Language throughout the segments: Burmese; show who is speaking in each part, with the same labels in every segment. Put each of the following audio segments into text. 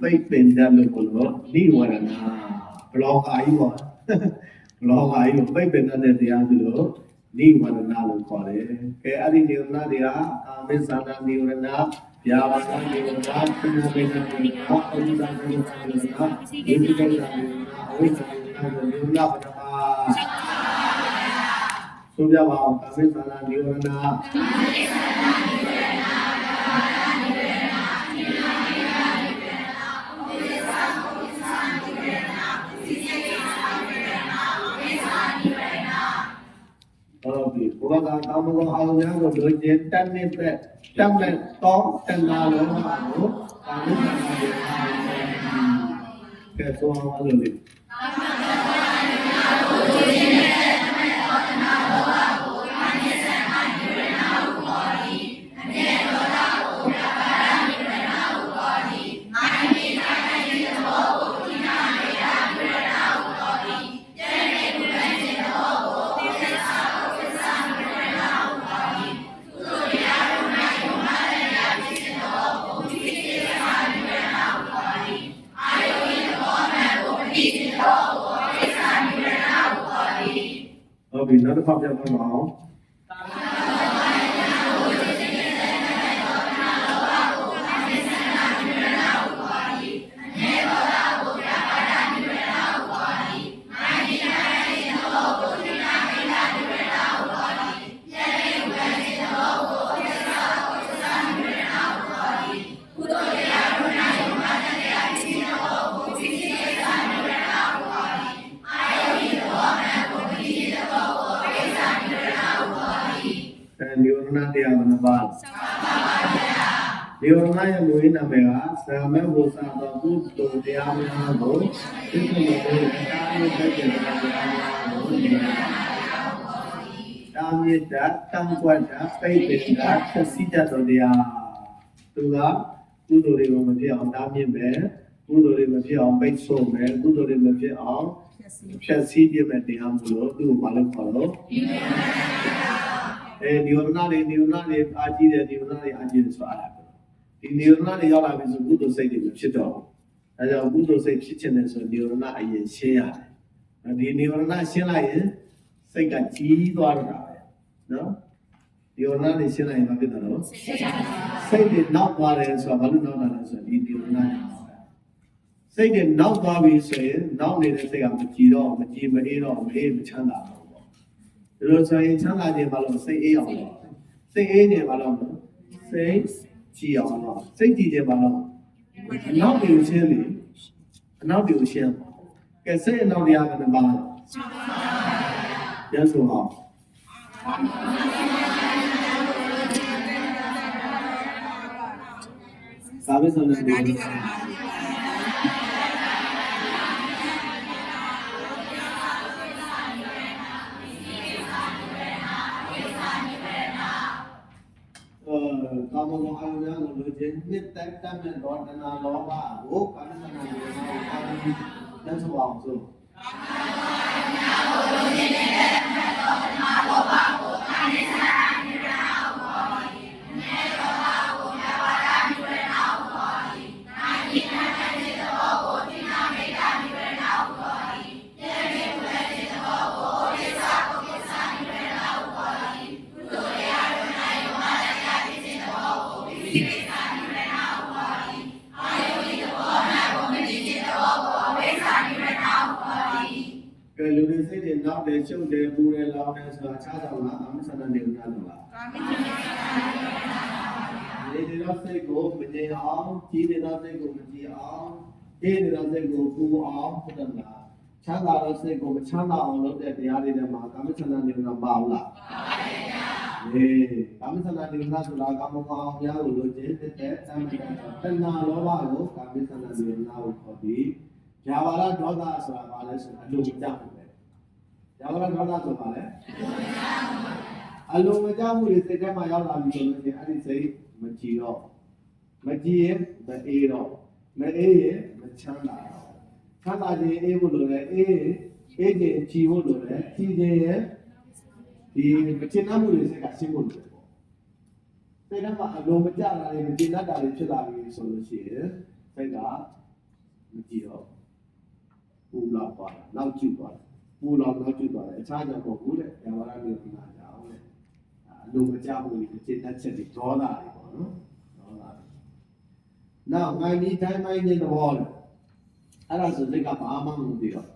Speaker 1: ပိတ်ပင်တတ်လို့ဘလို့နိဝရဏဘလောကာကြီးပေါ့ဘလောကာကြီးကိုပိတ်ပင်တတ်တဲ့တရားဆိုလို့နိဝရဏလို့ခေါ်တယ်ကဲအဲ့ဒီနိဝရဏတွေကကာမိသနာနိဝရဏဗျာပါဒနိဝရဏပုဏ္ဏမေနနိဝရဏအဝိဇ္ဇာနိဝရဏဒီကိစ္စနိဝရဏအဝိဇ္ဇာနိဝရဏနိဝရဏပထမဆိုပြပါအောင်ကာမိသနာနိဝရဏဟုတ်ပြီ ဘုရားကကာမဂုဏ်အောင်များကိုလိုချင်တတ်နေတဲ့တတ်မဲ့တော့တဏှာလုံးမှာကိုကာမဂုဏ်အောင်ကဲဆိုအောင်လို့လေဟုတ်ပြီနောက်တစ် ခါပြ ဒီဝရဏရဲ့မူရင်းနာမည်ကသာမေဘုသာတော်ကုသိုလ်တရားများကိုသိက္ခာမဘုရားအတိုင်းတက်တဲ့တရားများကိုတာမေတ္တာတံကွက်တာပိဋကတာသစီတတ်တော်တရားသူကကုသိုလ်တွေကိုမဖြစ်အောင်တားမြစ်မယ်ကုသိုလ်တွေမဖြစ်အောင်ပိတ်ဆို့မယ်ကုသိုလ်တွေမဖြစ်အောင်ဖြည့်ဆည်းပြမယ်တရားမလို့သူ့ကိုမလုပ်ခေါ်တော့အဲဒီဝရဏတွေဒီဝရဏတွေအာကြည့်တယ်ဒီဝရဏတွေအာကြည့်တယ်ဆိုအားလား ဒီနိဝရဏတွေရောက်လာပြီဆိုကုသိုလ်စိတ်တွေမဖြစ်တော့ဘူးအဲကြောင့်ကုသိုလ်စိတ်ဖြစ်ခြင်းနဲ့ဆိုနိဝရဏအရင်ရှင်းရတယ်ဒီနိဝရဏရှင်းလိုက်ရင်စိတ်ကကြီးသွားတော့တာပဲနော်ဒီဝရဏတွေရှင်းလိုက်ရင်ဘာဖြစ်တယ်လို့စိတ်တွေနောက်သွားတယ်ဆိုတာဘာလို့နောက်တာလဲဆိုတော့ဒီနိဝရဏတွေစိတ်တွေနောက်သွားပြီဆိုရင်နောက်နေတဲ့စိတ်ကမကြည်တော့မကြည်မအေးတော့မအေးမချမ်းသာတော့ဘူးဒီလိုဆိုရင်ချမ်းသာခြင်းဘာလို့စိတ်အေးအောင်လို့စိတ်အေးနေဘာလို့စိတ် ကြည်အောင်လို့စိတ်ကြည်ခြင်းဘာလို့အနောက်ပြူရှင်းလေအနောက်ပြူရှင်းကဲစိတ်အနောက်တရားကလည်းပါရဆိုအောင်သာဝေဆုံးတဲ့ဒီအဲကာမဂုဏ်အာရုံများကိုလိုချင်နှစ်သက်တတ်မဲ့သောတဏှာလောဘကိုကာမစနာ ကိုအာရုံပြီးလက်ဆိုအောင်ဆိုကဲ လူတွေစိတ်တွေနောက်တယ်ရှုပ်တယ်ပူတယ်လောင်တယ်ဆိုတာခြားဆောင်လားအမဆန္ဒနေဦးလားတော့လားဒီဒီတော့စိတ်ကိုမငြိမ်အောင်ကြီးနေတဲ့စိတ်ကိုမကြည်အောင်အေးနေတဲ့စိတ်ကိုပူအောင်ဟုတ်တယ်မလားချမ်းသာတဲ့စိတ်ကိုမချမ်းသာအောင်လုပ်တဲ့တရားတွေထဲမှာကာမဆန္ဒနေဦးလားပါဘူးလားအေးကာမဆန္ဒနေဦးလားဆိုတာကာမကောင်းများကိုလိုချင်တဲ့တမ်းတဏှာလောဘကိုကာမဆန္ဒနေဦးလားကိုခေါ်ပြီးဇာဝရဒေါသဆိုတာဘာလဲဆိုအလိုမကျဘူးပဲ။ ဒါကလည်းဒေါသဆိုပါလေ။အလုံးမကြောက်မှုတွေစိတ်ထဲမှာရောက်လာပြီဆိုလို့ရှိရင်အဲ့ဒီစိတ်မကြည်တော့မကြည်ရင်မအေးတော့မအေးရင်မချမ်းသာတော့ချမ်းသာခြင်းအေးဖို့လိုတယ်အေးအေးခြင်းကြည်ဖို့လိုတယ်ကြည်ခြင်းရဲ့ဒီမချင်တတ်မှုတွေစိတ်ကရှင်းဖို့လိုတယ်ပေါ့။စိတ်ထဲမှာအလုံးမကြတာတွေမချင်တတ်တာတွေဖြစ်လာပြီဆိုလို့ရှိရင်စိတ်ကမကြည့်တော့ပူလောက်သွားတယ်နောက်ကျသွားတယ် ပူလောက်နောက်ကျသွားတယ်အခြားကြောင့်မဟုတ်ဘူးတဲ့ဇာဝရမျိုးကနာကြောင်းတဲ့အလိုမကြဘူးလေစိတ်သက်ချက်တွေဒေါသတွေပေါ့နော်ဒေါသတွေနောက်မိုင်းဒီတိုင်းမိုင်းတဲ့သဘောလေအဲ့ဒါဆိုစိတ်ကဘာမှမသိတော့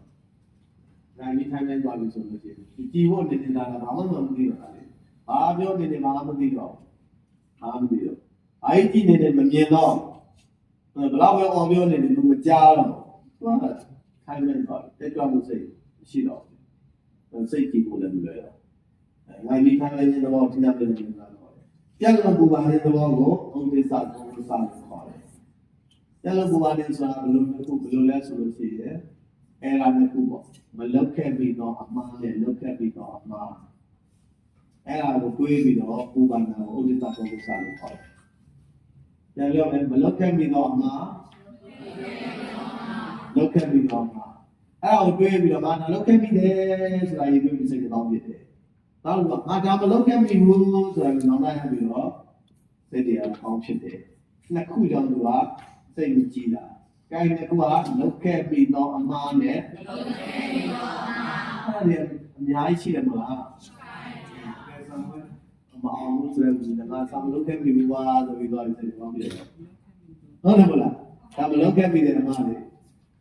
Speaker 1: နိုင်ဒီတိုင်းတိုင်းသွားပြီဆိုလို့ရှိရင်ကြည်ဖို့နေနေတာကဘာမှမသိတော့တာလေဘာပြောနေနေမှမသိတော့ဘာမှမသိတော့ဘာကြီးကြည့်နေနေမမြင်တော့ဘယ်တော့ပဲအော်ပြောနေနေသူမကြားတော့သူကခိုင်းနေတော့တက်ကြွမှုစိတ် ရှိတော့စိတ်ကြည့်ဖို့လည်းမလွယ်တော့ငါဒီထိုင်လိုက်တဲ့ဘောတင်ရပြန်နေတာတော့ပြန်လို့ပူပါတဲ့ဘောကိုဥဒိစ္စကုသစာလို့ခေါ်တယ်ပြန်လို့ပူပါတဲ့ဆိုတာဘယ်လိုမျိုးခုဘယ်လိုလဲဆိုလို့ရှိရင်အဲ့ဒါမျိုးခုပေါ့မလောက်ခဲ့ပြီးတော့အမှားနဲ့လောက်ခဲ့ပြီးတော့အမှားအဲ့ဒါကိုတွေးပြီးတော့ပူပါတာကိုဥဒိစ္စကုသစာလို့ခေါ်တယ်ပြန်ပြောမယ်မလောက်ခဲ့ပြီးတော့အမှားလောက်ခဲ့ပြီးတော့အမှား အဲ့ဒါကိုတွေးပြီးတော့ငါလောက်ခဲ့ပြီးတယ်ဆိုတာရေးပြီးစိတ်ကောင်းဖြစ်တယ်တောင်းတော့ငါဒါမလုပ်ခဲ့မိဘူးဆိုတာကိုနောက်လိုက်ရပြီးတော့စိတ်တရားကောင်းဖြစ်တယ်။နှစ်ခုကြောင့်သူကစိတ်မကြည်တာ။ကိုင်းတစ်ခုကလုပ်ခဲ့ပြီးတော့အမှားနဲ့လုပ်ခဲ့ပြီးတော့အမှားအဲ့ဒါအများကြီးရှိတယ်မလား။ရှိပါတယ်။မအောင်ဘူးဆိုရင်ငါစာမလုပ်ခဲ့မိဘူးပါဆိုပြီးတော့စိတ်ကောင်းဖြစ်တယ်။ဟုတ်တယ်မလား။ဒါမလုပ်ခဲ့မိတယ်အမှားလေ။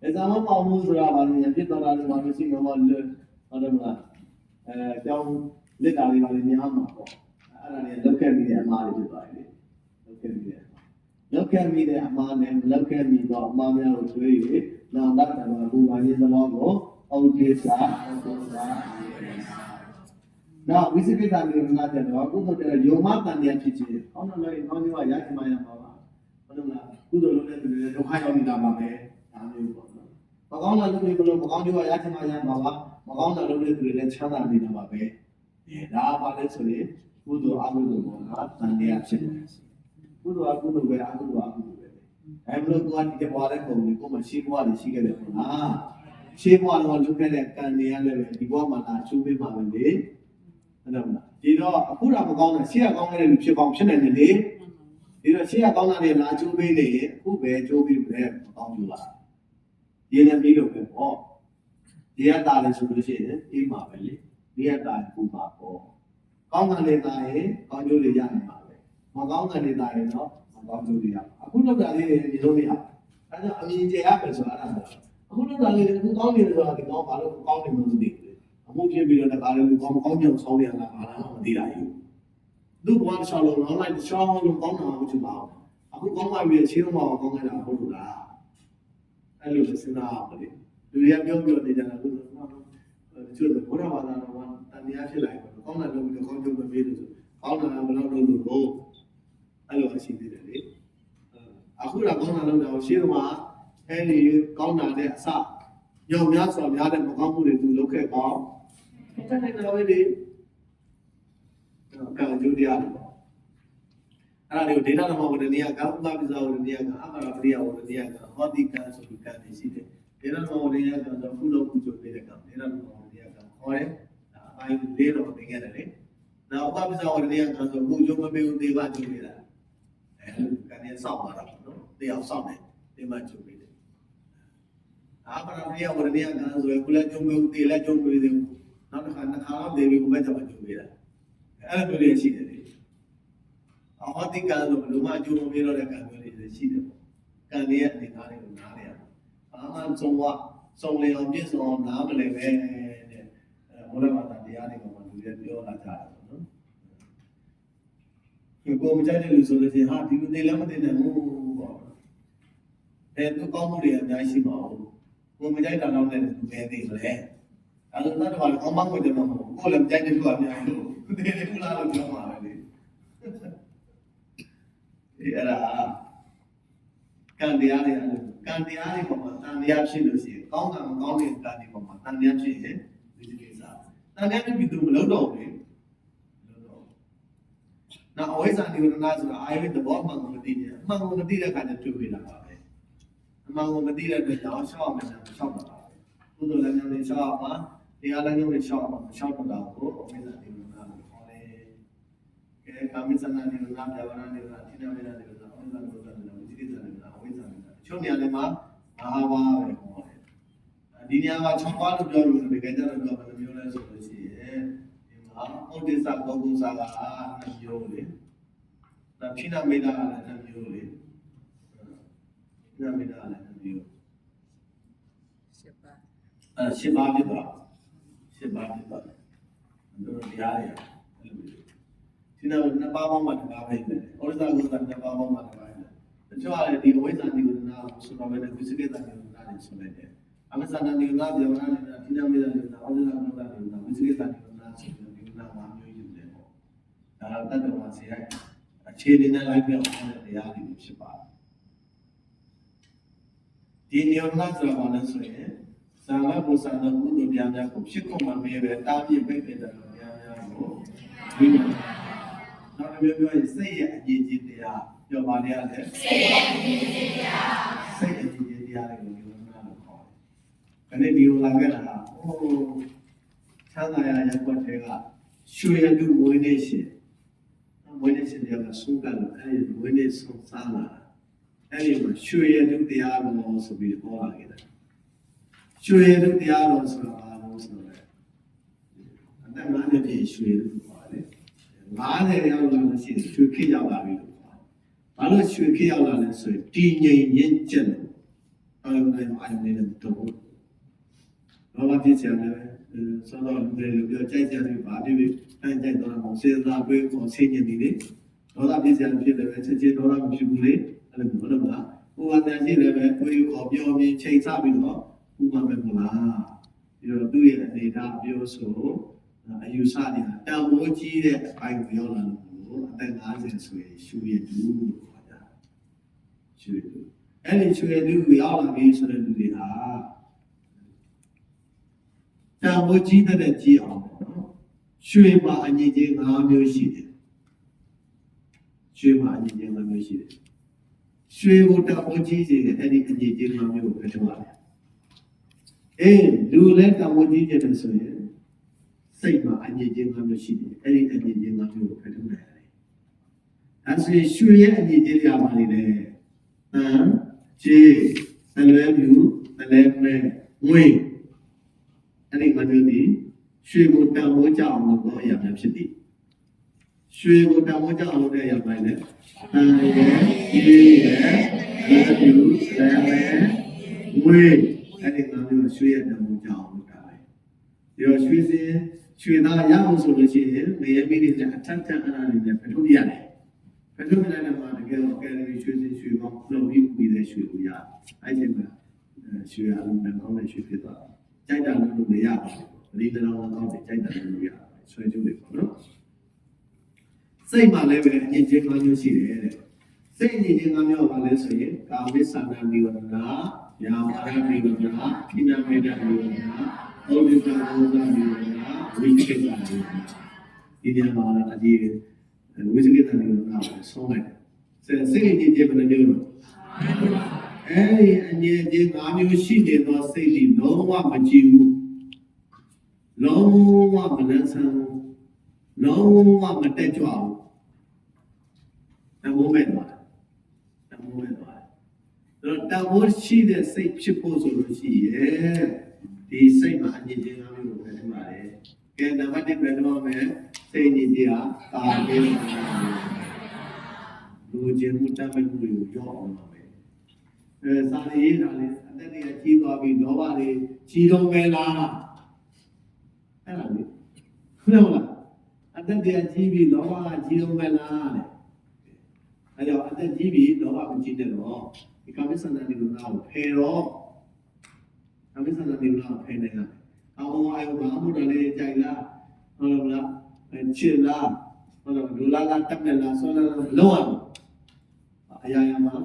Speaker 1: အဲစာမမအောင်ဘူးဆိုတာဘာလို့ညာဖြစ်တော့တာလဲဘာလို့ရှိမှာမလဲ။ဟုတ်တယ်မလား။အဲကြောင်းလက်တာလေးပါလေများမှာပေါ့အဲ့ဒါလေးလောက်ခဲ့ပြီးတဲ့အမှားတွေဖြစ်သွားတယ်လောက်ခဲ့ပြီးတဲ့လောက်ခဲ့ပြီးတဲ့အမှားနဲ့လောက်ခဲ့ပြီးတော့အမှားများကိုတွေး၍နာမတ္တမဘူပါရေးသဘောကိုအောက်ဒေစာအောက်ဒေစာနောက်ဝိသိကိတ္တမျိုးငါတဲ့တော့ကုသိုလ်တဲ့ယုံမတန်တရားဖြစ်ခြင်းဟောတော့လည်းကောင်းမျိုးကရချင်မှရမှာပါဘယ်လိုလဲကုသိုလ်လုပ်တဲ့သူတွေဒုက္ခရောက်နေတာပါပဲ ဒါမျိုးပေါ့နော်မကောင်းတာလုပ်ပြီးဘလို့မကောင်းမျိုးကရချင်မှရမှာပါမကောင်းတာလုပ်တဲ့သူတွေလည်းချမ်းသာနေတာပါပဲဒါပါလဲဆိုရင်ကုသိုလ်အကုသိုလ်ဘောကတန်တရားဖြစ်တယ်ကုသိုလ်အကုသိုလ်ပဲအကုသိုလ်အကုသိုလ်ပဲအဲမလို့ကိုကဒီဘွားတဲ့ပုံကိုကိုမရှိဘွားတွေရှိခဲ့တယ်ပေါ့လားရှိဘွားတော့လုပ်ခဲ့တဲ့ကံတွေရလည်းပဲဒီဘွားမှာလာချိုးပေးမှာပဲလေဟုတ်တယ်မလားဒီတော့အခုတော့မကောင်းတဲ့ရှေ့ကကောင်းတဲ့လူဖြစ်ပေါင်းဖြစ်နေတယ်လေဒီတော့ရှေ့ကကောင်းတာတွေလာချိုးပေးနေရင်အခုပဲချိုးပေးမယ်မကောင်းဘူးလား ဒီလည်းပြီးလို့ပဲပေါ့ဒီရတာလည်းဆိုလို့ရှိရင်အေးမှာပဲလေဒီရတာပူပါပေါ့ကောင်းတဲ့နေတာရင်ကောင်းကျိုးတွေရနိုင်ပါပဲမကောင်းတဲ့နေတာရင်တော့မကောင်းကျိုးတွေရပါအခုလောက်တာလေးတွေဒီလိုမရအဲဒါအမြင်ကျရမယ်ဆိုတာအဲ့ဒါအခုလောက်တာလေးတွေအခုကောင်းနေတယ်ဆိုတာဒီကောင်းဘာလို့ကောင်းနေမှမသိဘူးအမှုဖြစ်ပြီးတော့လည်းဒါလည်းကောင်းကောင်းကြောင်ဆောင်းရတာဘာလားမသိတာယူသူ့ဘဝတစ်ချောင်းလုံး online တစ်ချောင်းလုံးကောင်းတာမဟုတ်ပါဘူးအခုကောင်းမှပြီးချင်းတော့ကောင်းနေတာဟုတ်လို့လား အဲ့လိုစဉ်းစားအောင်လေလူတွေကပြောပြောနေကြတာလို့ဆိုတော့ကျွတ်ဘုရားဘာသာတော်ကတန်တရားဖြစ်လာတယ်ကောင်းတာလုပ်ပြီးတော့ကောင်းကျိုးပဲပေးလို့ဆိုကောင်းတာဘယ်လောက်လုပ်လို့လို့အဲ့လိုရှိသေးတယ်လေအခုတော့ကောင်းတာလုပ်တာကိုရှင်းတော့အဲ့ဒီကောင်းတာနဲ့အစညောင်များစွာများတဲ့မကောင်းမှုတွေသူလုပ်ခဲ့ကောင်းတက်နေတော့လေကံကျိုးတရားတွေပေါ့ အဲ့ဒါတွေကိုဒေတာနမဝရဏီယကဥပပဇာဝရဏီယကအမရပရိယဝရဏီယကဟောတိကံဆိုပြီးကံတွေရှိတယ်ဒေတာနမဝရဏီယကတော့ကုလို့ကုကျိုးပေးတဲ့ကံဒေတာနမဝရဏီယကခေါ်တယ်ဒါအပိုင်းလေးတော့သင်ခဲ့တယ်လေနောက်ဥပပဇာဝရဏီယကဆိုကုကျိုးမပေးဘူးသေဘကျိုးပေးတာအဲကံနဲ့စောင့်ပါတော့နော်တရားစောင့်တယ်သေဘကျိုးပေးတယ်အာမရပရိယဝရဏီယကဆိုရင်ကုလည်းကျိုးပေးဘူးသေလည်းကျိုးပေးတယ်နောက်တစ်ခါနှစ်ခါတော့သေပြီးဘုဘက်ကျမှကျိုးပေးတာအဲ့လိုမျိုးတွေရှိတယ်လေ အဟောတိကံလို့ဘယ်လိုမှအကျိုးမပေးတော့တဲ့ကံမျိုးတွေရှိတယ်ပေါ့ကံရဲ့အနေအထားတွေကိုနားလည်ရအောင်ဘာမှသုံးဝစုံလင်အောင်ပြည့်စုံအောင်နားမလည်ပဲတဲ့အဲဘုရားဘာသာတရားတွေကမှလူတွေပြောလာကြတယ်ပေါ့နော်ဒီကိုမကြိုက်တဲ့လူဆိုလို့ရှိရင်ဟာဒီလိုနေလည်းမသိနိုင်ဘူးပေါ့အဲသူကောင်းမှုတွေအများကြီးရှိပါဘူးကိုမကြိုက်တာတော့လည်းသူပဲသိမလဲအဲလိုတော့ဘာလို့ကောင်းမှမကြည့်တော့ကိုလည်းမကြိုက်တဲ့လူအများကြီးလို့ဒီလိုခုလာလို့ပြောမှာပဲလေ ဒီအဲ့ဒါကံတရားတွေအဲ့လိုကံတရားတွေပေါ်မှာတန်တရားဖြစ်လို့ရှိရင်ကောင်းတာမကောင်းတဲ့ကံတွေပေါ်မှာတန်တရားဖြစ်ရင်ဒီကိစ္စတန်တရားဖြစ်ပြီးသူမလုပ်တော့ဘူးလေမလုပ်တော့နောက်အဝိဇ္ဇာနိဝရဏဆိုတာအာယဝိသဘောမှန်ကိုမသိဘူးအမှန်ကိုမသိတဲ့အခါကျတွေ့ပြီးတာပါပဲအမှန်ကိုမသိတဲ့အတွက်ကြောင့်ရှောက်မှန်းရှောက်တာပါကုသိုလ်လည်းမျိုးလေးရှောက်အောင်တရားလည်းမျိုးလေးရှောက်အောင်ရှောက်တော့တာကိုအဝိဇ္ဇာနိဝရဏလို့ခေါ်တယ် ကဲကာမိသနာနိဝရဏဗျာဝရဏနိဝရဏသီနမေနနိဝရဏအဝိဇ္ဇာနိဝရဏဝိသိကိသနိဝရဏအဝိဇ္ဇာနိဝရဏချုပ်နေရာတွေမှာဝ၅ပါးပဲဟောတယ်ဒီနေရာမှာ6ပါးလို့ပြောလို့တကယ်ကြတော့ပြောဘယ်လိုမျိုးလဲဆိုလို့ရှိရင်ဒီမှာဩဒိသဂောဂုစာကနှစ်မျိုးလေဒါဖိနမေတာကလည်းနှစ်မျိုးလေဖိနမေတာကလည်းနှစ်မျိုး
Speaker 2: ရှစ်ပါး
Speaker 1: အဲရှင်းပါပြီတော့ရှင်းပါပြီတော့တို့တရားတွေအဲ့လိုမျိုး ဒီနောက်နှစ်ပါးပေါင်းမှတစ်ပါးပဲလေဩဒိသဂောစာနှစ်ပါးပေါင်းမှတစ်ပါးပဲတချို့ကလည်းဒီအဝိဇ္ဇာနိဝရဏကိုဆိုတော့ပဲဝိသကိတနိဝရဏတွေဆိုလိုက်တယ်အမသနာနိဝရဏပြောတာလည်းဒီနာမေတာနိဝရဏဩဒိသဂောစာနိဝရဏဝိသကိတနိဝရဏဆိုတဲ့နိဝရဏ၅မျိုးယူတယ်ပေါ့ဒါတတ္တဝါစီရိုက်အခြေအနေနဲ့လိုက်ပြောင်းတဲ့တရားတွေဖြစ်ပါတယ်ဒီနိဝရဏဆိုတာဘာလဲဆိုရင်ဇာလဘုဇာနကုသိုလ်တရားများကိုဖြစ်ကုန်မှမရပဲတာပြည့်ပိတ်တဲ့တရားများကိုဝိညာဉ် နောက်တစ်မျိုးပြောရင်စိတ်ရဲ့အရေးကြီးတရားပြောပါလေရတယ်စိတ်ရဲ့အရေးကြီးတရားစိတ်ရဲ့အရေးကြီးတရားတွေကိုနိဝရဏလို့ခေါ်တယ်ခဏဒီလိုလာခဲ့တာဟိုချမ်းသာရရက်ွက်တဲ့ကရွှေရတုမွေးနေရှင်မွေးနေရှင်တွေကဆုံးကလို့အဲဒီမွေးနေဆုံးစားလာအဲ့ဒီမှာရွှေရတုတရားတော်ဆိုပြီးဟောလာခဲ့တယ်ရွှေရတုတရားတော်ဆိုတာဘာလို့ဆိုတော့အသက်၅နှစ်ပြည့်ရွှေရတု ခေါ်တယ်50ရောက်လာလို့ရှိရင်ရွှေခေတ်ရောက်လာပြီလို့ခေါ်တယ်ဘာလို့ရွှေခေတ်ရောက်လာလဲဆိုရင်တည်ငြိမ်ရင့်ကျက်လို့အာရုံနဲ့အာရုံနဲ့တော့ဘာမှဖြစ်ချင်တယ်ဆောတော့လူတွေပြောကြိုက်ကြတယ်ဗာပြပြအဲကြိုက်တော့မောင်စေသာတွေးကိုဆင်းနေတယ်လေဒေါသဖြစ်ချင်ဖြစ်တယ်ပဲချက်ချင်းဒေါသမဖြစ်ဘူးလေအဲ့လိုမျိုးတော့မလားဟိုအတန်ရှိလည်းပဲတွေးခေါ်ပြောပြချိန်ချပြီးတော့ဥပမာပဲမလားပြီးတော့သူ့ရဲ့အနေထားပြောဆို အယူဆနေတာတန်ဖိုးကြီးတဲ့အပိုင်းကိုရောက်လာလို့အသက်50ဆိုရင်ရှူရတူလို့ခေါ်ကြရှူရတူအဲ့ဒီရှူရတူကိုရောက်လာပြီဆိုတဲ့လူတွေဟာတန်ဖိုးကြီးတဲ့ကြီးအောင်ပေါ့နော်ရွှေမှာအငြိချင်း၅မျိုးရှိတယ်ရွှေမှာအငြိချင်း၅မျိုးရှိတယ်ရွှေကိုတန်ဖိုးကြီးစေတဲ့အဲ့ဒီအငြိချင်း၅မျိုးကိုဖယ်ထုတ်ရတယ်အေးလူလည်းတန်ဖိုးကြီးတယ်ဆိုရင် စိတ်မှာအငြိချင်း၅မျိုးရှိတယ်အဲ့ဒီအငြိချင်း၅မျိုးကိုဖယ်ထုတ်နိုင်တယ်အဲဆိုရင်ရွှေရဲ့အငြိချင်းကြပါနေတယ်ဟမ်ခြေသလွဲပြူသလဲမဲငွေအဲ့ဒီ၅မျိုးဒီရွှေကိုတန်ဖိုးကြအောင်လို့တော့အရာများဖြစ်သည်ရွှေကိုတန်ဖိုးကြအောင်လုပ်တဲ့အရာပိုင်းလေတန်ရဲ့ခြေရဲ့သလွဲပြူသလဲမဲငွေအဲ့ဒီ၅မျိုးရွှေရဲ့တန်ဖိုးကြအောင်လုပ်တာပဲဒီတော့ရွှေစင် ရွှေသားရအောင်ဆိုလို့ရှိရင်မေယမီတွေနဲ့အထက်ထက်အရာတွေနဲ့ဖထုတ်ရတယ်ဖထုတ်ပြတဲ့နေရာမှာတကယ်တော့ကယ်လရီရွှေစင်ရွှေကောင်းလုံပြီးပြီးတဲ့ရွှေကိုရအဲ့ဒီမှာရွှေအလုံးနဲ့ကောင်းတဲ့ရွှေဖြစ်သွားကြိုက်တာလို့လို့ရပါတယ်ဒီကတော့ကောင်းတယ်ကြိုက်တာလို့လို့ရဆွဲကြည့်လိုက်ပါနော်စိတ်မှလည်းပဲအငြင်းချင်း၅မျိုးရှိတယ်တဲ့စိတ်အငြင်းချင်း၅မျိုးကဘာလဲဆိုရင်ကာမိသနာနိဝရဏယာမရနိဝရဏခိနမေတ္တာနိဝရ ဏဩဒိတဘုဒ္ဓနိဝရဏဝိသေကနိဝရဏဒီနေရာမှာအဒီဝိသေကနိဝရဏကိုဆုံးလိုက်တယ်စိတ်အငြင်းချင်းဘယ်နှမျိုးလဲအဲ့ဒီအငြင်းချင်း၅မျိုးရှိနေသောစိတ်ဒီလုံးဝမကြည့်ဘူးလုံးဝမလန်းဆန်းဘူးလုံးဝမတက်ကြွဘူးတမိုးမဲ့သွားတယ်တမိုးမဲ့သွားတယ်အဲ့တော့တမိုးရှိတဲ့စိတ်ဖြစ်ဖို့ဆိုလို့ရှိရဲ့ ဒီစိတ်မှာအငြင်းချင်း၅မျိုးကိုပဲထပါလေကဲနံပါတ်1ပဲတော့မယ်စိတ်ညစ်ကြီးဟာကာမေလူချင်းမှုတတ်မဲ့မှုတွေကိုကြောက်အောင်ပါပဲအဲစာရေးတာလေအသက်တွေကကြီးသွားပြီးလောဘတွေကြီးတော့ပဲလားအဲ့ဒါလေဟုတ်လားအသက်တွေကကြီးပြီးလောဘကကြီးတော့ပဲလားတဲ့အဲကြောင့်အသက်ကြီးပြီးလောဘမကြီးတဲ့တော့ဒီကာမစန္ဒနိကုနာကိုဖယ်တော့ ကာမစန္ဒနိကုနာကိုဖယ်နေရတယ်။အောင်းအာယုဘာမှုတလေးကြိုက်လားဟုတ်လားအဲချစ်လားဟုတ်လားလူလာလာတက်တယ်လားဆောလာလာလုံးဝအရာရာမှာ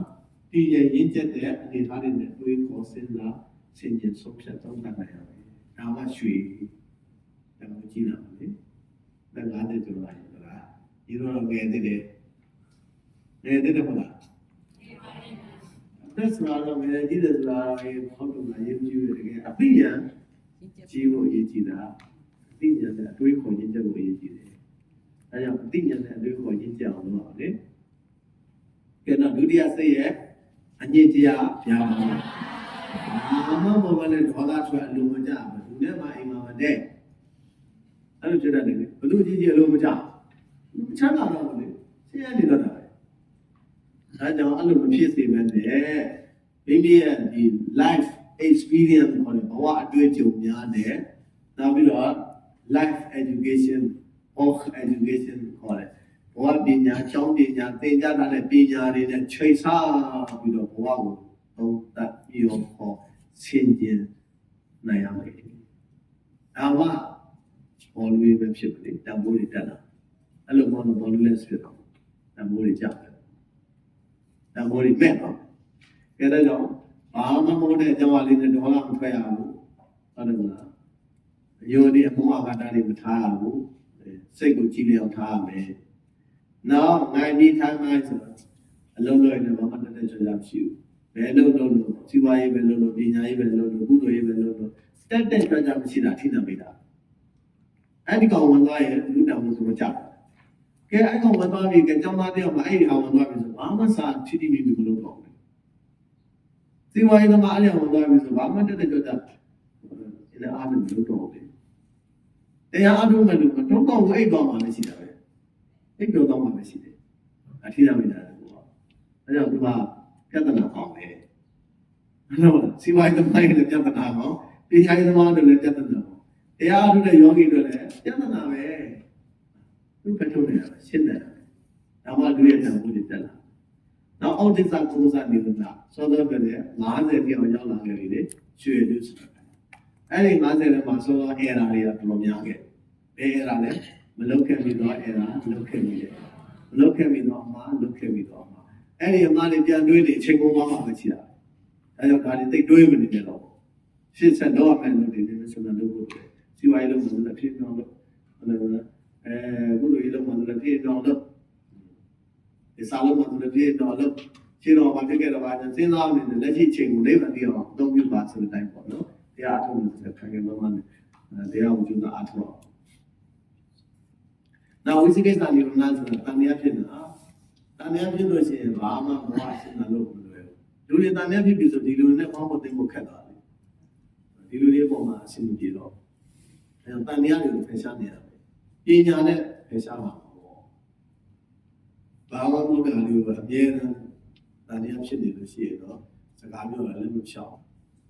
Speaker 1: တည်ရရင်ကျက်တဲ့အနေထားတွေနဲ့တွေးခေါ်စဉ်းစားဆင်ခြင်ဆုံးဖြတ်သုံးသပ်နိုင်ရတယ်။ဒါမှရွှေတမကြီးလာပါလေ။ဒါငါးတဲ့ကျော်လာရင်လား။ဒီတော့ငယ်သေးတယ်။ငယ်သေးတယ်မဟုတ်လား။ သက်စွာတော့ငယ်ကြီးတယ်ဆိုတာရေမဟုတ်ဘူးလားရေးကြည့်ရတကယ်အပိညာ
Speaker 2: ကြီးကျက်
Speaker 1: ကြီးဖို့အရေးကြီးတာအသိဉာဏ်နဲ့အတွေးခေါ်ရင်းချက်ကိုအရေးကြီးတယ်။အဲကြောင့်အသိဉာဏ်နဲ့အတွေးခေါ်ရင်းချက်အောင်လုပ်ပါလေ။ကဲတော့ဒုတိယစိတ်ရဲ့အညစ်အကြေးများပါဘဲနဲ့ဒေါသထွက်အလိုမကျဘူးသူနဲ့မှအိမ်မှာမတဲ့အဲ့လိုဖြစ်တတ်တယ်လေဘသူကြီးကြီးအလိုမကျဘူးချမ်းသာတော့လေဆင်းရဲနေတော့တာပဲ ဒါကြောင့်အဲ့လိုမဖြစ်စေဘဲနဲ့မိမိရဲ့ဒီ life experience ခေါ်တဲ့ဘဝအတွေ့အကြုံများနဲ့နောက်ပြီးတော့ life education of education ခေါ်တယ်ဘဝပညာကျောင်းပညာသင်ကြားတဲ့ပညာတွေနဲ့ချိန်ဆပြီးတော့ဘဝကိုသုံးသပ်ပြီးတော့ဟောဆင်ခြင်နိုင်ရမယ်။ဒါမှဘောလူရေးပဲဖြစ်ပါလေတံပိုးတွေတက်လာအဲ့လိုဘောလို့ဘောလူလည်းဖြစ်တော့တံပိုးတွေကြောက်တယ် တံပိုးတွေမဲ့တော့ကဲတဲ့ကြောင့်ဘာမှမဟုတ်တဲ့အကြောင်းအလေးနဲ့ဒေါ်လာမထွက်ရဘူးဟုတ်တယ်မလားအယိုဒီအမောအကတာတွေမထားရဘူးစိတ်ကိုကြည်လျောက်ထားရမယ်နောက်နိုင်ဒီထိုင်းမိုင်းဆိုတော့အလုံးလုံးနဲ့ဘာမှတက်တက်ကြွကြွမရှိဘူးဘယ်လိုလုပ်လို့စီးပွားရေးပဲလုပ်လို့ပညာရေးပဲလုပ်လို့ကုသိုလ်ရေးပဲလုပ်လို့တက်တက်ကြွကြွမရှိတာထိနာမိတာအဲ့ဒီကောင်ဝင်သွားရင်လူတောင်မှုဆိုကြတယ် ကဲအဲ့ကောင်ဝင်သွားပြီကကျောင်းသားတယောက်မှအဲ့ဒီအောင်ဝင်သွားပြီဆိုဘာမှစာထိတိမိမိမလုပ်တော့ဘူးစီးပွားရေးသမားအဲ့ဒီအောင်ဝင်သွားပြီဆိုဘာမှတက်တက်ကြွကြွအဲ့ဒါအားမလုပ်တော့ဘူးတရားအားထုတ်မယ်လို့တော့ကောက်ကိုအိတ်သွားမှလည်းရှိတာပဲအိတ်ပြောသွားမှလည်းရှိတယ်အထိနာမိတာလည်းပေါ့အဲ့ကြောင့်ဒီမှာပြဿနာအောင်ပဲအဲ့တော့စီးပွားရေးသမားရဲ့ပြဿနာကောပညာရေးသမားတွေလည်းပြဿနာပေါ့တရားအားထုတ်တဲ့ယောဂီတွေလည်းပြဿနာပဲ သူ့ဖက်ထုတ်နေတာရှင်းတယ်ဒါမှလူရဲ့တန်ဖိုးတွေတက်လာနောက်အောက်တိစ္ဆကုသနေလို့လားစောစောပြတဲ့50ပြောင်းရောက်လာခဲ့ပြီလေရွှေလူဆိုတာအဲ့ဒီ50ထဲမှာစောစောအဲရာတွေကတော်တော်များခဲ့ဘယ်အဲရာလဲမလုတ်ခဲ့ပြီးတော့အဲရာလုတ်ခဲ့ပြီးတယ်မလုတ်ခဲ့ပြီးတော့အမှားလုတ်ခဲ့ပြီးတော့အမှားအဲ့ဒီအမှားတွေပြန်တွေးနေချိန်ကုန်သွားမှပဲရှိတာအဲကြောင့်ဒါတွေသိတွေးမနေနဲ့တော့ရှင်းဆက်တော့အမှန်လို့ဒီနေ့ဆိုတော့လုပ်ဖို့စီဝိုင်းလုံးမှာလည်းဖြစ်အောင်လို့ဟုတ်တယ်လား အဲဘုလိုရေးလုံးမှာလည်းဖြစ်အောင်လို့ဒီစားလုံးမှာလည်းဖြစ်အောင်လို့ရှင်းတော့ဘာဖြစ်ခဲ့တော့ဘာစဉ်းစားနေတယ်လက်ရှိချိန်ကိုလေးပဲသိအောင်အသုံးပြုပါဆိုတဲ့အတိုင်းပေါ့နော်တရားအထုံးလို့ဆိုတဲ့ခံရမှမှတရားကိုကျူးတာအထောက်နောက်ဝိသိကိစ္စနိဗ္ဗာန်ဆိုတာတန်မြတ်ဖြစ်နေတာတန်မြတ်ဖြစ်လို့ရှိရင်ဘာမှမဝရှင်းတာလို့မလွယ်ဘူးလူတွေတန်မြတ်ဖြစ်ပြီဆိုဒီလူတွေနဲ့ပေါင်းဖို့သိဖို့ခက်သွားတယ်ဒီလူတွေပေါ်မှာအဆင်မပြေတော့အဲတန်မြတ်တွေကိုဖယ်ရှားနေရတယ် ပညာနဲ့ဖယ်ရှားမှာပေါ့ဘာမှမဟုတ်တာလေးကိုအမြဲတမ်းတန်မြတ်ဖြစ်နေလို့ရှိရင်တော့စကားပြောတာလည်းမဖြောင်း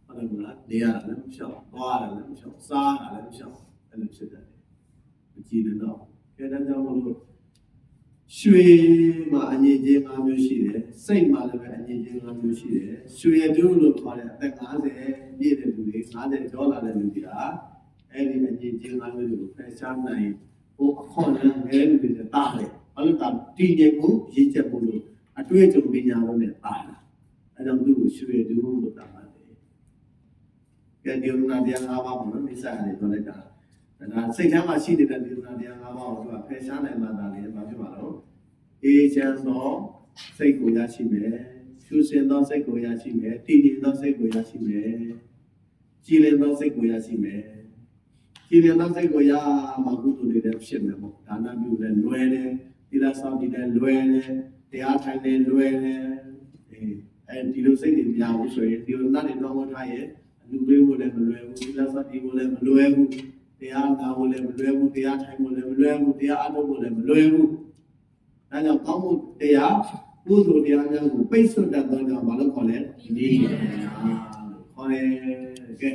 Speaker 1: ဟုတ်တယ်မလားနေရတာလည်းမဖြောင်းသွားတာလည်းမဖြောင်းစားတာလည်းမဖြောင်းအဲ့လိုဖြစ်တယ်မကြည့်နေတော့ကဲဒါကြောင့်မလို့ရွှေမှာအငြိချင်း၅မျိုးရှိတယ်စိတ်မှာလည်းပဲအငြိချင်း၅မျိုးရှိတယ်ရွှေကျိုးလို့ခေါ်တဲ့အသက်50ပြည့်တဲ့လူတွေ50ကျော်လာတဲ့လူတွေကအဲ့ဒီအငြိချင်း၅မျိုးကိုဖယ်ရှားနိုင် ဟိုအခွန်နဲ့ငယ်လူတွေတားတယ်ဘာလို့တာတည်ငြိမ်မှုရည်ချက်မှုလို့အတွေ့အကြုံပညာလုံးနဲ့တားတာအဲကြောင့်သူ့ကိုရွှေတူလို့တားပါတယ်ကဲဒီလိုနာတရား၅ပါးပေါ့နော်မိစ္ဆာတွေပြောလိုက်တာဒါစိတ်ထဲမှာရှိနေတဲ့ဒီလိုနာတရား၅ပါးကိုသူကဖယ်ရှားနိုင်မှသာလေဘာဖြစ်မှာတော့အေးချမ်းသောစိတ်ကိုရရှိမယ်ရှုစင်သောစိတ်ကိုရရှိမယ်တည်ငြိမ်သောစိတ်ကိုရရှိမယ်ကြည်လင်သောစိတ်ကိုရရှိမယ် ကြည်လင်သောစိတ်ကိုရမှာကုသိုလ်တွေလည်းဖြစ်မယ်ပေါ့ဒါနပြုလည်းလွယ်တယ်သီလဆောင်တည်လည်းလွယ်တယ်တရားထိုင်လည်းလွယ်တယ်အေးအဲဒီလိုစိတ်တွေများဘူးဆိုရင်ဒီလိုနားတွေတော့မထားရဲ့လူပေးဖို့လည်းမလွယ်ဘူးသီလဆောင်တည်ဖို့လည်းမလွယ်ဘူးတရားနာဖို့လည်းမလွယ်ဘူးတရားထိုင်ဖို့လည်းမလွယ်ဘူးတရားအားထုတ်ဖို့လည်းမလွယ်ဘူးဒါကြောင့်ကောင်းမှုတရားကုသိုလ်တရားများကိုပိတ်ဆွတ်တတ်သောကြောင့်ဘာလို့ခေါ်လဲဒီခေါ်တယ်ကဲ